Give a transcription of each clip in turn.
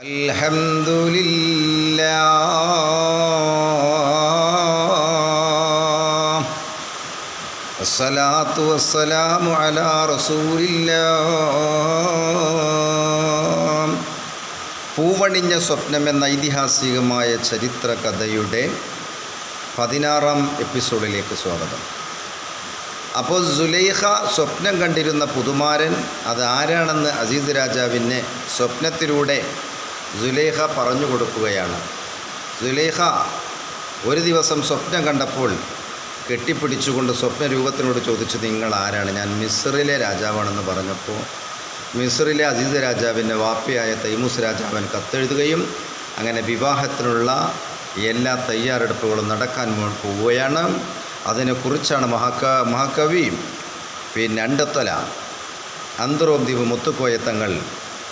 الحمد لله الصلاة والسلام على رسول الله പൂവണിഞ്ഞ സ്വപ്നം എന്ന ഐതിഹാസികമായ ചരിത്ര കഥയുടെ പതിനാറാം എപ്പിസോഡിലേക്ക് സ്വാഗതം അപ്പോൾ സുലൈഖ സ്വപ്നം കണ്ടിരുന്ന പുതുമാരൻ അത് ആരാണെന്ന് അസീസ് രാജാവിന് സ്വപ്നത്തിലൂടെ സുലൈഖ പറഞ്ഞു കൊടുക്കുകയാണ്. സുലേഖ ഒരു ദിവസം സ്വപ്നം കണ്ടപ്പോൾ കെട്ടിപ്പിടിച്ചുകൊണ്ട് സ്വപ്ന രൂപത്തിനോട് ചോദിച്ചു നിങ്ങൾ ആരാണ് ഞാൻ മിസ്റിലെ രാജാവാണെന്ന് പറഞ്ഞപ്പോൾ മിസ്റിലെ അസീസ് രാജാവിന്റെ വാപ്പിയായ തൈമൂസ് രാജാവൻ കത്തെഴുതുകയും അങ്ങനെ വിവാഹത്തിനുള്ള എല്ലാ തയ്യാറെടുപ്പുകളും നടക്കാൻ പോവുകയാണ്. അതിനെക്കുറിച്ചാണ് മഹാക മഹാകവി പിന്നെ അണ്ടത്തല അന്തറോം ദ്വീപ് മുത്തുക്കോയത്തങ്ങൾ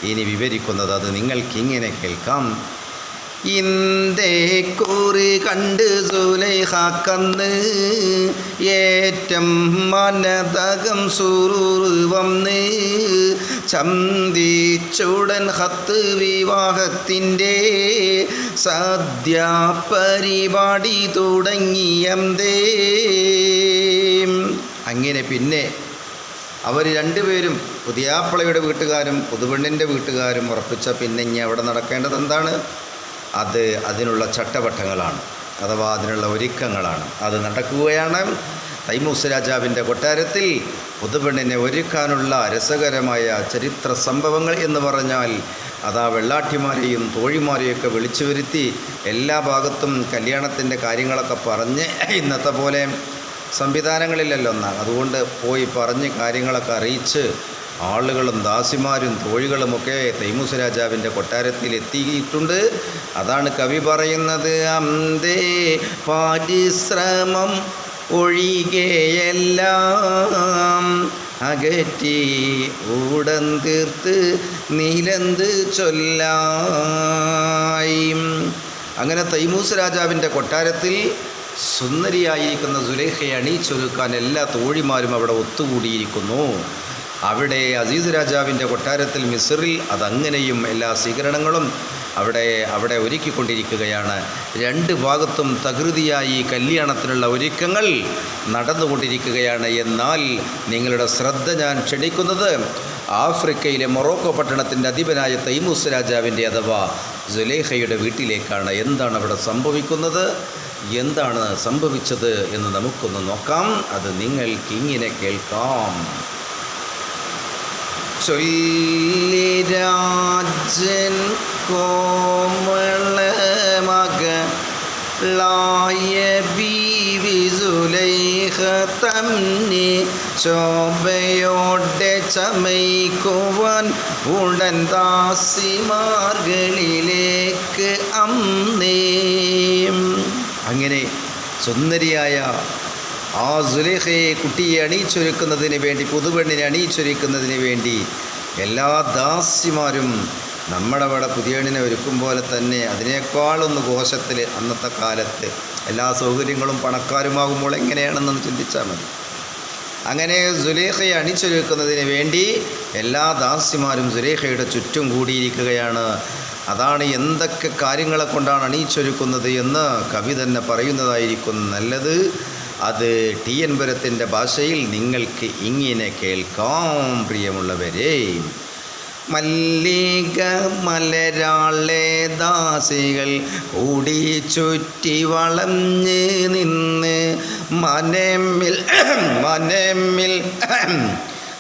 ഇനി വിവരിക്കുന്നത് അത് നിങ്ങൾക്കിങ്ങനെ കേൾക്കാം. ഇന്ദേ കുറി കണ്ട് സുലൈഹാക്കന്ന് ഏറ്റം മനതകം സുറൂറ് വന്ന് ചന്തിച്ചുടൻ ഹത്ത് വിവാഹത്തിന്റെ സദ്യ പരിപാടി തുടങ്ങിയന്തേ. അങ്ങനെ പിന്നെ അവർ രണ്ടുപേരും പുതിയാപ്പിളയുടെ വീട്ടുകാരും പുതുപെണ്ണിന്റെ വീട്ടുകാരും ഉറപ്പിച്ച പിന്നെ ഇനി അവിടെ നടക്കേണ്ടത് എന്താണ്? അത് അതിനുള്ള ചട്ടവട്ടങ്ങളാണ് അഥവാ അതിനുള്ള ഒരുക്കങ്ങളാണ്. അത് നടക്കുകയാണ്. തൈമൂസ് രാജാവിന്റെ കൊട്ടാരത്തിൽ പുതുപെണ്ണിനെ ഒരുക്കാനുള്ള രസകരമായ ചരിത്ര സംഭവങ്ങൾ എന്ന് പറഞ്ഞാൽ അതാ വെള്ളാട്ടിമാരെയും തോഴിമാരെയൊക്കെ വിളിച്ചു വരുത്തി എല്ലാ ഭാഗത്തും കല്യാണത്തിന്റെ കാര്യങ്ങളൊക്കെ പറഞ്ഞ് ഇന്നത്തെ പോലെ സംവിധാനങ്ങളിലല്ലോ ഒന്നാണ് അതുകൊണ്ട് പോയി പറഞ്ഞ് കാര്യങ്ങളൊക്കെ അറിയിച്ച് ആളുകളും ദാസിമാരും തോഴികളുമൊക്കെ തൈമൂസ് രാജാവിന്റെ കൊട്ടാരത്തിൽ എത്തിയിട്ടുണ്ട് അതാണ് കവി പറയുന്നത്. അന്തേ പാരിശ്രമം ഒഴികെയെല്ലാം അകറ്റി ഊടം തീർത്ത് നീലന്ത് ചൊല്ലായി. അങ്ങനെ തൈമൂസ് രാജാവിന്റെ കൊട്ടാരത്തിൽ സുന്ദരിയായിരിക്കുന്ന സുലേഖയെ അണിയിച്ചൊരുക്കാൻ എല്ലാ തോഴിമാരും അവിടെ ഒത്തുകൂടിയിരിക്കുന്നു. അവിടെ അസീസ് രാജാവിന്റെ കൊട്ടാരത്തിൽ മിസറിൽ അതങ്ങനെയും എല്ലാ സ്വീകരണങ്ങളും അവിടെ അവിടെ ഒരുക്കിക്കൊണ്ടിരിക്കുകയാണ്. രണ്ട് ഭാഗത്തും തകൃതിയായി കല്യാണത്തിനുള്ള ഒരുക്കങ്ങൾ നടന്നുകൊണ്ടിരിക്കുകയാണ്. എന്നാൽ നിങ്ങളുടെ ശ്രദ്ധ ഞാൻ ക്ഷണിക്കുന്നത് ആഫ്രിക്കയിലെ മൊറോക്കോ പട്ടണത്തിന്റെ അധിപനായ തൈമൂസ് രാജാവിന്റെ അഥവാ ജുലേഹയുടെ വീട്ടിലേക്കാണ് എന്താണ് അവിടെ സംഭവിക്കുന്നത്? എന്താണ് സംഭവിച്ചത് എന്ന് നമുക്കൊന്ന് നോക്കാം. അത് നിങ്ങൾ ഇങ്ങനെ കേൾക്കാം ചൊല്ലിരാജൻ കോമള മകളായ തന്നെ ശോഭയോടെ ചമയ്ക്കുവാൻ ഉടൻ ദാസിമാർകളിലേക്ക് അന്നേ അങ്ങനെ സുന്ദരിയായ ആ സുലേഖയെ കുട്ടിയെ അണിയിച്ചൊരുക്കുന്നതിന് വേണ്ടി പുതുപെണ്ണിനെ അണിയിച്ചൊരുക്കുന്നതിന് വേണ്ടി എല്ലാ ദാസിമാരും നമ്മുടെ അവിടെ പുതിയണിനെ ഒരുക്കും പോലെ തന്നെ അതിനേക്കാളൊന്ന് കോശത്തിൽ അന്നത്തെ കാലത്ത് എല്ലാ സൗകര്യങ്ങളും പണക്കാരുമാകുമ്പോൾ എങ്ങനെയാണെന്നൊന്ന് ചിന്തിച്ചാൽ മതി. അങ്ങനെ സുലേഖയെ അണിച്ചൊരുക്കുന്നതിന് വേണ്ടി എല്ലാ ദാസിമാരും സുലേഖയുടെ ചുറ്റും കൂടിയിരിക്കുകയാണ്. അതാണ് എന്തൊക്കെ കാര്യങ്ങളെ കൊണ്ടാണ് അണിയിച്ചൊരുക്കുന്നത് എന്ന് കവി തന്നെ പറയുന്നതായിരിക്കും നല്ലത്. അത് ടി എൻ പുരത്തിന്റെ ഭാഷയിൽ നിങ്ങൾക്ക് ഇങ്ങനെ കേൾക്കാം പ്രിയമുള്ളവരെ. മല്ലിക മലരാളെ ദാസികൾ കൂടി ചുറ്റി വളഞ്ഞ് നിന്ന് മനമ്മിൽ മനമ്മിൽ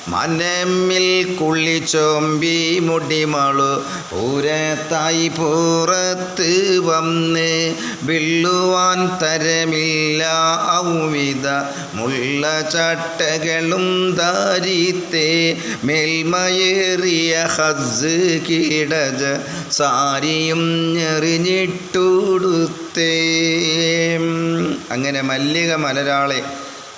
മനമ്മിൽ കുള്ളിച്ചോമ്പി മുടിമളു. പൂരത്തായി പുറത്ത് വന്ന് വിള്ളുവാൻ തരമില്ല ഔവിധ. മുള്ള ചട്ടകളും ധാരിത്തെ മേൽമയേറിയ ഹസ് കീടജ സാരിയും ഞെറിഞ്ഞിട്ടുടുത്തേ. അങ്ങനെ മല്ലിക മലരാളെ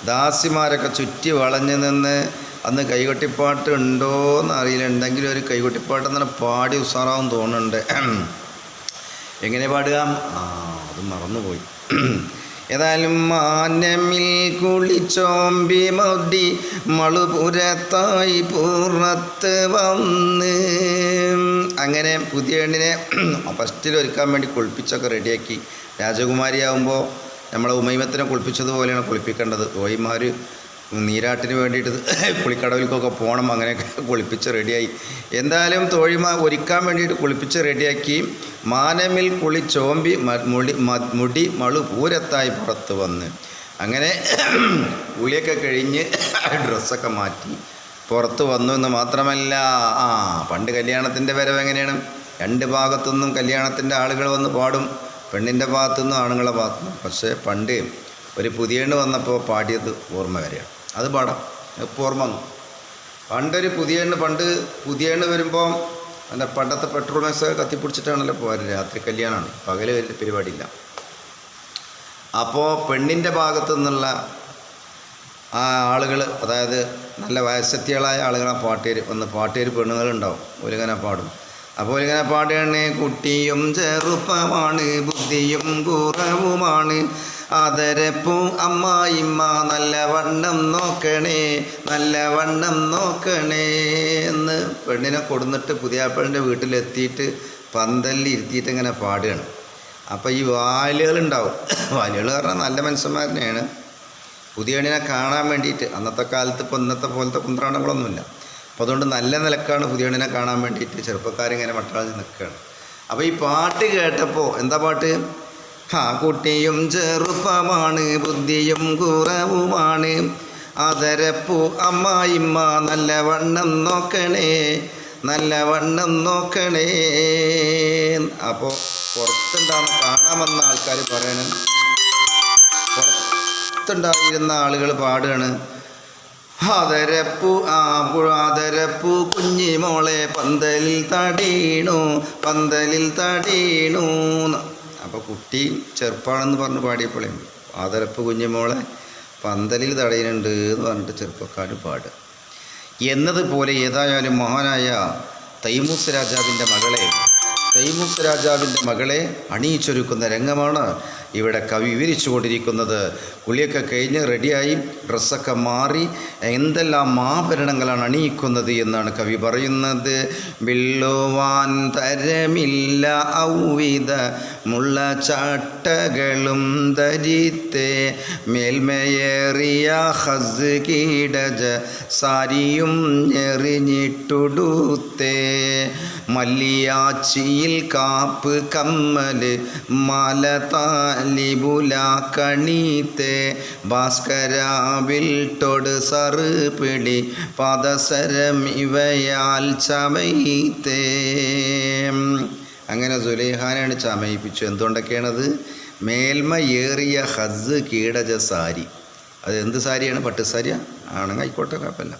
ദാസിമാരൊക്കെ ചുറ്റി വളഞ്ഞു നിന്ന് അന്ന് കൈകൊട്ടിപ്പാട്ട് ഉണ്ടോ എന്ന് അറിയില്ല. എന്തെങ്കിലും ഒരു കൈകൊട്ടിപ്പാട്ട് എന്ന് പാടി ഉസാറാവും തോന്നുന്നുണ്ട്. എങ്ങനെ പാടുക? ആ അത് മറന്നുപോയി. ഏതായാലും മാനമിൽ കുളിച്ചോമ്പി മൊടി മളുപുരത്തായി പുറത്ത് വന്ന്. അങ്ങനെ പുതിയ എണ്ണിനെ ഫസ്റ്റിൽ ഒരുക്കാൻ വേണ്ടി കുളിപ്പിച്ചൊക്കെ റെഡിയാക്കി. രാജകുമാരിയാവുമ്പോൾ നമ്മളെ ഉമൈമത്തിനെ കുളിപ്പിച്ചതുപോലെയാണ് കുളിപ്പിക്കേണ്ടത്. തോയിമാർ നീരാട്ടിന് വേണ്ടിയിട്ട് കുളിക്കടവിലേക്കൊക്കെ പോകണം. അങ്ങനെയൊക്കെ കുളിപ്പിച്ച് റെഡിയായി. എന്തായാലും തോഴിമ ഒരുക്കാൻ വേണ്ടിയിട്ട് കുളിപ്പിച്ച് റെഡിയാക്കി മാനമിൽ കുളി ചോമ്പി മുടി മുടി മളു പൂരത്തായി പുറത്ത് വന്ന് അങ്ങനെ കുളിയൊക്കെ കഴിഞ്ഞ് ഡ്രസ്സൊക്കെ മാറ്റി പുറത്ത് വന്നു എന്ന് മാത്രമല്ല ആ പണ്ട് കല്യാണത്തിന്റെ വരവ് എങ്ങനെയാണ്? രണ്ട് ഭാഗത്തുനിന്നും കല്യാണത്തിന്റെ ആളുകൾ വന്ന് പാടും. പെണ്ണിന്റെ ഭാഗത്തുനിന്നും ആണുങ്ങളെ ഭാഗത്തുനിന്നും. പക്ഷേ പണ്ട് ഒരു പുതിയ വന്നപ്പോൾ പാടിയത് ഓർമ്മ വരികയാണ് അത് പാടാം. ഇപ്പോൾ ഓർമ്മ വന്നു. പണ്ടൊരു പുതിയണ്ണ് പണ്ട് എണ്ണ വരുമ്പോൾ അല്ല പണ്ടത്തെ പെട്രോൾ മെസ്സ് കത്തിപ്പിടിച്ചിട്ടാണല്ലോ പോകാറ് രാത്രി കല്യാണമാണ്. പകൽ വലിയ പരിപാടിയില്ല. അപ്പോൾ പെണ്ണിന്റെ ഭാഗത്തു നിന്നുള്ള ആ ആളുകൾ അതായത് നല്ല വയസ്സത്തികളായ ആളുകളെ പാട്ടുകാർ വന്ന് പാട്ടുകാർ പെണ്ണുങ്ങളുണ്ടാവും. ഒരുങ്ങനെ പാടും. അപ്പോൾ ഒരുങ്ങനെ പാടുകയാണ് കുട്ടിയും ചെറുപ്പമാണ് ബുദ്ധിയും കുറവുമാണ്. ആദരപ്പൂ അമ്മായിമ്മ നല്ലവണ്ണം നോക്കണേ നല്ലവണ്ണം നോക്കണേ എന്ന് പെണ്ണിനെ കൊടുന്നിട്ട് പുതിയാപ്പളിന്റെ വീട്ടിലെത്തിയിട്ട് പന്തലിൽ ഇരുത്തിയിട്ട് ഇങ്ങനെ പാടുകയാണ്. അപ്പോൾ ഈ വാലുകളുണ്ടാവും. വാലുകൾ പറഞ്ഞാൽ നല്ല മനുഷ്യന്മാർ തന്നെയാണ്. പുതിയ എണ്ണിനെ കാണാൻ വേണ്ടിയിട്ട് അന്നത്തെ കാലത്ത് ഇപ്പോൾ ഇന്നത്തെ പോലത്തെ കുന്ത്രാണങ്ങളൊന്നുമില്ല. അപ്പോൾ അതുകൊണ്ട് നല്ല നിലക്കാണ് പുതിയ എണ്ണിനെ കാണാൻ വേണ്ടിയിട്ട് ചെറുപ്പക്കാരിങ്ങനെ മട്ടാളിൽ നിൽക്കുകയാണ്. അപ്പോൾ ഈ പാട്ട് കേട്ടപ്പോൾ എന്താ പാട്ട്? ആ കുട്ടിയും ചെറുപ്പമാണ് ബുദ്ധിയും കുറവുമാണ്. അതരപ്പൂ അമ്മായിമ്മ നല്ലവണ്ണം നോക്കണേ നല്ലവണ്ണം നോക്കണേ. അപ്പോൾ പുറത്തുണ്ടാകുന്ന കാണാമെന്ന ആൾക്കാർ പറയണ പുറത്തുണ്ടായിരുന്ന ആളുകൾ പാടുകയാണ്. ആദരപ്പൂ ആ ആദരപ്പൂ കുഞ്ഞിമോളെ പന്തലിൽ തടീണു പന്തലിൽ തടീണു അപ്പോൾ കുട്ടി ചെറുപ്പമാണെന്ന് പറഞ്ഞ് പാടിയപ്പോഴേ ആദരപ്പ് കുഞ്ഞുമോളെ പന്തലിൽ തടയുന്നുണ്ട് എന്ന് പറഞ്ഞിട്ട് ചെറുപ്പക്കാർ പാടുക. എന്നതുപോലെ ഏതായാലും മഹാനായ തൈമൂസ് രാജാവിന്റെ മകളെ തൈമൂസ് രാജാവിന്റെ മകളെ അണിയിച്ചൊരുക്കുന്ന രംഗമാണ് ഇവിടെ കവി വിവരിച്ചു കൊണ്ടിരിക്കുന്നത് കുളിയൊക്കെ കഴിഞ്ഞ് റെഡിയായി ഡ്രസ്സൊക്കെ മാറി എന്തെല്ലാം ആഭരണങ്ങളാണ് അണിയിക്കുന്നത് എന്നാണ് കവി പറയുന്നത്. വെള്ളുവാൻ തരമില്ല ഔവിധ മുള്ള ചാട്ടകളും ധരിത്തെ മേൽമയേറിയ ഹസ് കീടജ സാരിയും എറിഞ്ഞിട്ടുടുത്തേ മല്ലിയാച്ചിയിൽ കാപ്പ് കമ്മൽ മല താലിബുല കണീത്തെ ഭാസ്കരാവിൽ തൊട് സറുപിടി പിടി പാദസരം ഇവയാൽ ചമയിത്തേ അങ്ങനെ സുലൈഹാനാണ് ചമയിപ്പിച്ചു. എന്തുകൊണ്ടൊക്കെയാണത്? മേൽമ ഏറിയ ഹസ് കീടജ സാരി. അത് എന്ത് സാരിയാണ്? പട്ടുസാരി ആണെങ്കിൽ ആയിക്കോട്ടെ കുഴപ്പമില്ല.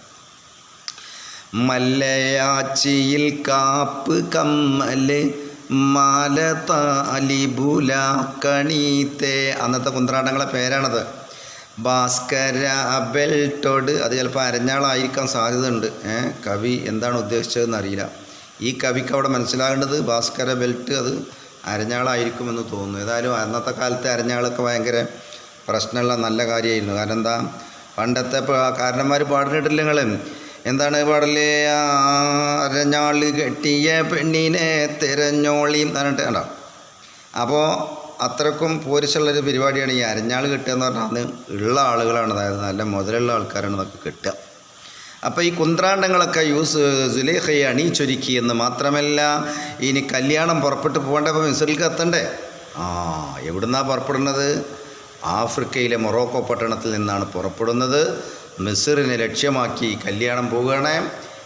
മല്ലയാച്ചിയിൽ കാപ്പ് കമ്മൽ മാല താലിബുല കണീത്തെ. അന്നത്തെ കുന്ത്രാട്ടങ്ങളെ പേരാണത്. ഭാസ്കര ബെൽട്ടോട് അത് ചിലപ്പോൾ അരഞ്ഞാളായിരിക്കാൻ സാധ്യതയുണ്ട്. കവി എന്താണ് ഉദ്ദേശിച്ചതെന്ന് അറിയില്ല. ഈ കവിക്ക് അവിടെ മനസ്സിലാകേണ്ടത് ഭാസ്കര ബെൽറ്റ് അത് അരഞ്ഞാളായിരിക്കുമെന്ന് തോന്നുന്നു. ഏതായാലും അന്നത്തെ കാലത്തെ അരഞ്ഞാളൊക്കെ ഭയങ്കര പ്രശ്നമുള്ള നല്ല കാര്യമായിരുന്നു. കാരണം എന്താ? പണ്ടത്തെ കാരണന്മാർ പാടിനിട്ടില്ല നിങ്ങൾ എന്താണ് പാടൽ? അരഞ്ഞാൾ കെട്ടിയ പെണ്ണിനെ തിരഞ്ഞോളി എന്ന് പറഞ്ഞിട്ട് കണ്ടോ? അപ്പോൾ അത്രക്കും പോരിച്ചുള്ളൊരു പരിപാടിയാണ് ഈ അരഞ്ഞാൾ കിട്ടുക എന്ന് പറഞ്ഞാൽ അന്ന് ഉള്ള ആളുകളാണ്. അതായത് നല്ല മുതലുള്ള ആൾക്കാരാണ് അതൊക്കെ കിട്ടുക. അപ്പോൾ ഈ കുന്ത്രാണ്ടങ്ങളൊക്കെ യൂസ് സുലേഖയെ അണിയിച്ചൊരുക്കി എന്ന് മാത്രമല്ല ഇനി കല്യാണം പുറപ്പെട്ട് പോകേണ്ടപ്പോൾ മിസറിലേക്ക് എത്തണ്ടേ? ആ എവിടുന്നാണ് പുറപ്പെടുന്നത്? ആഫ്രിക്കയിലെ മൊറോക്കോ പട്ടണത്തിൽ നിന്നാണ് പുറപ്പെടുന്നത്. മിസറിനെ ലക്ഷ്യമാക്കി കല്യാണം പോവുകയാണ്.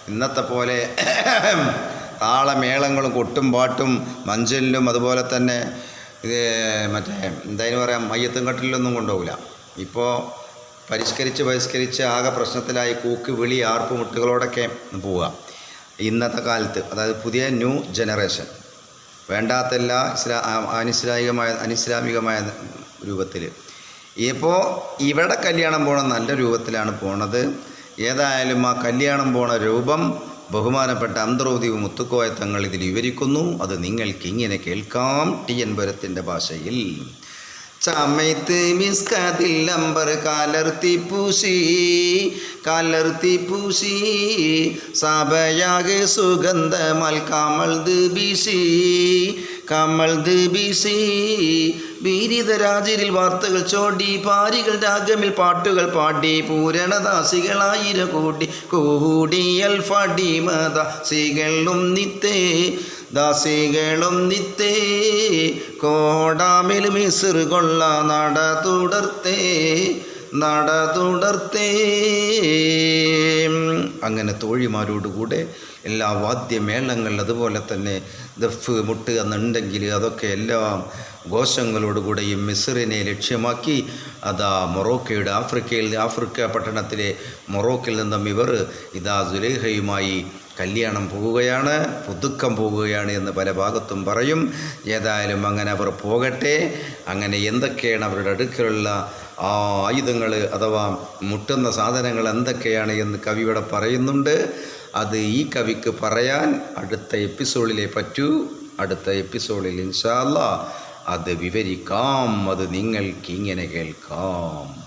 ഇന്നത്തെ പോലെ താളമേളങ്ങളും കൊട്ടും പാട്ടും മഞ്ചലിലും അതുപോലെ തന്നെ ഇത് മറ്റേ എന്തായാലും പറയാം മയ്യത്തും കട്ടിലൊന്നും കൊണ്ടുപോകില്ല. ഇപ്പോൾ പരിഷ്കരിച്ച് പരിഷ്കരിച്ച് ആകെ പ്രശ്നത്തിലായി കൂക്ക് വിളി ആർപ്പ് മുട്ടുകളോടൊക്കെ പോവുക. ഇന്നത്തെ കാലത്ത് അതായത് പുതിയ ന്യൂ ജനറേഷൻ വേണ്ടാത്ത എല്ലാ ഇസ്ലാ അനിസ്ലാമികമായ അനിസ്ലാമികമായ രൂപത്തിൽ ഇപ്പോൾ ഇവിടെ കല്യാണം പോണ നല്ല രൂപത്തിലാണ് പോണത്. ഏതായാലും ആ കല്യാണം പോണ രൂപം ബഹുമാനപ്പെട്ട അന്തർവദീവ് മുത്തുക്കോയ തങ്ങൾ ഇതിൽ വിവരിക്കുന്നു. അത് നിങ്ങൾക്ക് ഇങ്ങനെ കേൾക്കാം. ടി എൻ ഭരത്തിന്റെ ഭാഷയിൽ. ചമയത്ത് മിസ്കതിൽ അമ്പർ കാലർത്തി പൂശി കാലർത്തി പൂശി. സഭയാകെ സുഗന്ധമൽ കമൾത് ബീശി കമൾത് ബീശി ബീരിതരാജരിൽ വാർത്തകൾ ചോടി പാരികൾ രാഗമിൽ പാട്ടുകൾ പാടി പൂരണദാസികളായിര കൂടി കൂടിയൽ ഫടിമദാസികളും നിത്തേ ദാസികളും നിത്തേ കോടാമിൽ മിസിർ കൊള്ള നട തുടർത്തേ നട തുടർത്തേ. അങ്ങനെ തോഴിമാരോടുകൂടെ എല്ലാ വാദ്യമേളങ്ങൾ അതുപോലെ തന്നെ ദഫ് മുട്ട് എന്നുണ്ടെങ്കിൽ അതൊക്കെ എല്ലാം ഘോഷങ്ങളോടുകൂടെയും മിസറിനെ ലക്ഷ്യമാക്കി. അതാ മൊറോക്കയുടെ ആഫ്രിക്കയിൽ ആഫ്രിക്ക പട്ടണത്തിലെ മൊറോക്കിൽ നിന്നും ഇവർ ഇതാ സുലേഹയുമായി കല്യാണം പോകുകയാണ് പുതുക്കം പോകുകയാണ് എന്ന് പല ഭാഗത്തും പറയും. ഏതായാലും അങ്ങനെ അവർ പോകട്ടെ. അങ്ങനെ എന്തൊക്കെയാണ് അവരുടെ അടുക്കലുള്ള ആ ആയുധങ്ങൾ അഥവാ മുട്ടുന്ന സാധനങ്ങൾ എന്തൊക്കെയാണ് എന്ന് കവി ഇവിടെ പറയുന്നുണ്ട്. അത് ഈ കവിക്ക് പറയാൻ അടുത്ത എപ്പിസോഡിലേ പറ്റൂ. അടുത്ത എപ്പിസോഡിൽ ഇൻഷാല്ല അത് വിവരിക്കാം. അത് നിങ്ങൾക്ക് ഇങ്ങനെ കേൾക്കാം.